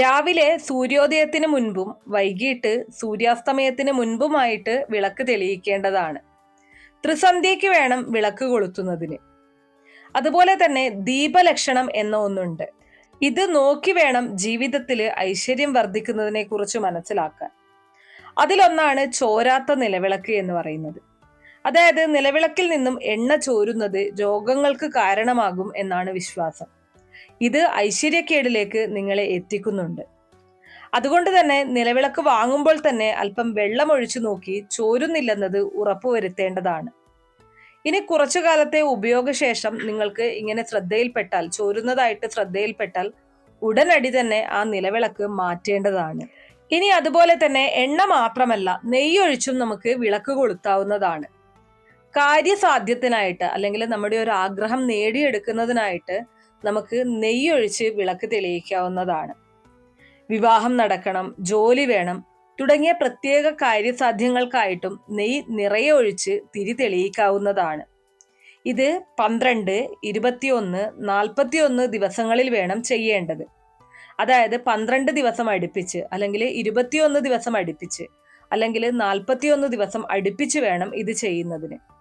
രാവിലെ സൂര്യോദയത്തിന് മുൻപും വൈകിട്ട് സൂര്യാസ്തമയത്തിന് മുൻപുമായിട്ട് വിളക്ക് തെളിയിക്കേണ്ടതാണ്. ത്രിസന്ധ്യയ്ക്ക് വേണം വിളക്ക് കൊളുത്തുന്നതിന്. അതുപോലെ തന്നെ ദീപലക്ഷണം എന്ന ഒന്നുണ്ട്. ഇത് നോക്കി വേണം ജീവിതത്തിൽ ഐശ്വര്യം വർദ്ധിക്കുന്നതിനെ കുറിച്ച് മനസ്സിലാക്കാൻ. അതിലൊന്നാണ് ചോരാത്ത നിലവിളക്ക് എന്ന് പറയുന്നത്. അതായത് നിലവിളക്കിൽ നിന്നും എണ്ണ ചോരുന്നത് രോഗങ്ങൾക്ക് കാരണമാകും എന്നാണ് വിശ്വാസം. ഇത് ഐശ്വര്യക്കേടിലേക്ക് നിങ്ങളെ എത്തിക്കുന്നുണ്ട്. അതുകൊണ്ട് തന്നെ നിലവിളക്ക് വാങ്ങുമ്പോൾ തന്നെ അല്പം വെള്ളം ഒഴിച്ചു നോക്കി ചോരുന്നില്ലെന്നത് ഉറപ്പുവരുത്തേണ്ടതാണ്. ഇനി കുറച്ചു കാലത്തെ ഉപയോഗശേഷം നിങ്ങൾക്ക് ഇങ്ങനെ ശ്രദ്ധയിൽപ്പെട്ടാൽ ചോരുന്നതായിട്ട് ശ്രദ്ധയിൽപ്പെട്ടാൽ ഉടനടി തന്നെ ആ നിലവിളക്ക് മാറ്റേണ്ടതാണ്. ഇനി അതുപോലെ തന്നെ എണ്ണ മാത്രമല്ല നെയ്യൊഴിച്ചും നമുക്ക് വിളക്ക് കൊളുത്താവുന്നതാണ്. കാര്യസാധ്യത്തിനായിട്ട് അല്ലെങ്കിൽ നമ്മുടെ ഒരു ആഗ്രഹം നേടിയെടുക്കുന്നതിനായിട്ട് നമുക്ക് നെയ്യൊഴിച്ച് വിളക്ക് തെളിയിക്കാവുന്നതാണ്. വിവാഹം നടക്കണം ജോലി വേണം തുടങ്ങിയ പ്രത്യേക കാര്യസാധ്യങ്ങൾക്കായിട്ടും നെയ്യ് നിറയെ ഒഴിച്ച് തിരി തെളിയിക്കാവുന്നതാണ്. ഇത് പന്ത്രണ്ട് ഇരുപത്തിയൊന്ന് നാൽപ്പത്തിയൊന്ന് ദിവസങ്ങളിൽ വേണം ചെയ്യേണ്ടത്. അതായത് പന്ത്രണ്ട് ദിവസം അടുപ്പിച്ച് അല്ലെങ്കിൽ ഇരുപത്തിയൊന്ന് ദിവസം അടുപ്പിച്ച് അല്ലെങ്കിൽ നാൽപ്പത്തിയൊന്ന് ദിവസം അടുപ്പിച്ച് വേണം ഇത് ചെയ്യുന്നതിന്.